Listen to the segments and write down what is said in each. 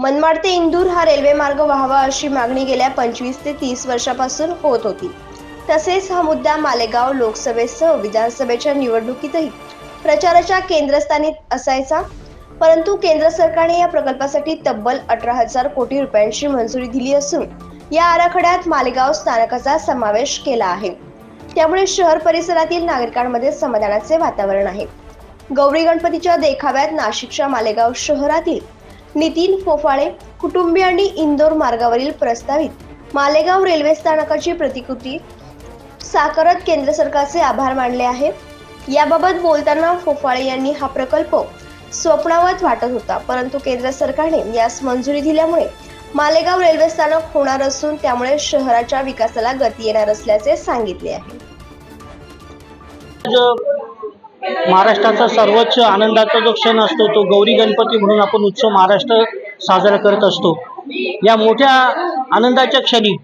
मनमाड ते इंदूर हा रेल्वे मार्ग व्हावा अशी मागणी गेल्या पंचवीस ते तीस वर्षापासून होत होती. तसेच हा मुद्दा मालेगाव लोकसभेसह विधानसभेच्या निवडणुकीतही प्रचाराच्या केंद्रस्थानी असायचा. परंतु केंद्र सरकारने या प्रकल्पासाठी तब्बल अठरा हजार कोटी रुपयांची मंजुरी दिली असून या आराखड्यात मालेगाव स्थानकाचा समावेश केला आहे. त्यामुळे शहर परिसरातील नागरिकांमध्ये समाधानाचे वातावरण आहे. गौरी गणपतीच्या देखाव्यात नाशिकच्या मालेगाव शहरातील नितीन फोफाळे कुटुंबियांनी इंदोर मार्गावरील प्रस्तावित मालेगाव रेल्वे स्थानकाची प्रतिकृती साकारत केंद्र सरकारचे आभार मानले आहे. याबाबत बोलताना फोफाळे यांनी हा प्रकल्प स्वप्नावत वाटत होता परंतु केंद्र सरकारने यास मंजुरी दिल्यामुळे मालेगाव रेल्वे स्थानक होणार असून त्यामुळे शहराच्या विकासाला गती येणार असल्याचे सांगितले आहे. महाराष्ट्राचा सर्वोच्च आनंदाचा जो क्षण असतो तो गौरी गणपती म्हणून आपण उत्सव महाराष्ट्र साजरा करत असतो. या मोठ्या आनंदाच्या क्षणी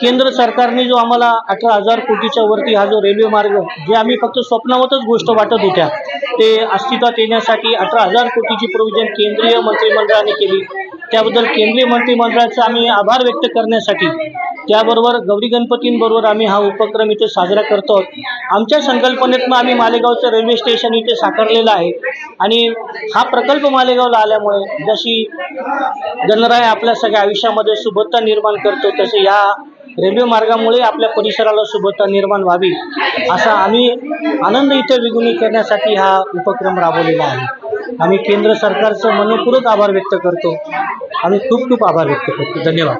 केंद्र सरकारने जो आम्हाला अठरा हजार कोटीच्या वरती हा जो रेल्वे मार्ग जे आम्ही फक्त स्वप्नावतच गोष्ट वाटत होत्या ते अस्तित्वात येण्यासाठी अठरा हजार कोटीची प्रोविजन केंद्रीय मंत्रिमंडळाने केली. त्याबद्दल केंद्रीय मंत्रिमंडळाचा आम्ही आभार व्यक्त करण्यासाठी त्याबरोबर गौरी गणपतींबरोबर आम्ही हा उपक्रम इथे साजरा करतो. आहोत आमच्या संकल्पनेतनं आम्ही मालेगावचं रेल्वे स्टेशन इथे साकारलेलं आहे. आणि हा प्रकल्प मालेगावला आल्यामुळे जशी गणराय आपल्या सगळ्या आयुष्यामध्ये सुबत्ता निर्माण करतो तसे या रेल्वे मार्गामुळे आपल्या परिसराला सुबत्ता निर्माण व्हावी असा आम्ही आनंद इथे विगुणी करण्यासाठी हा उपक्रम राबवलेला आहे. आम्ही केंद्र सरकारचं मनपूर्वक आभार व्यक्त करतो. आम्ही खूप खूप आभार व्यक्त करतो. धन्यवाद.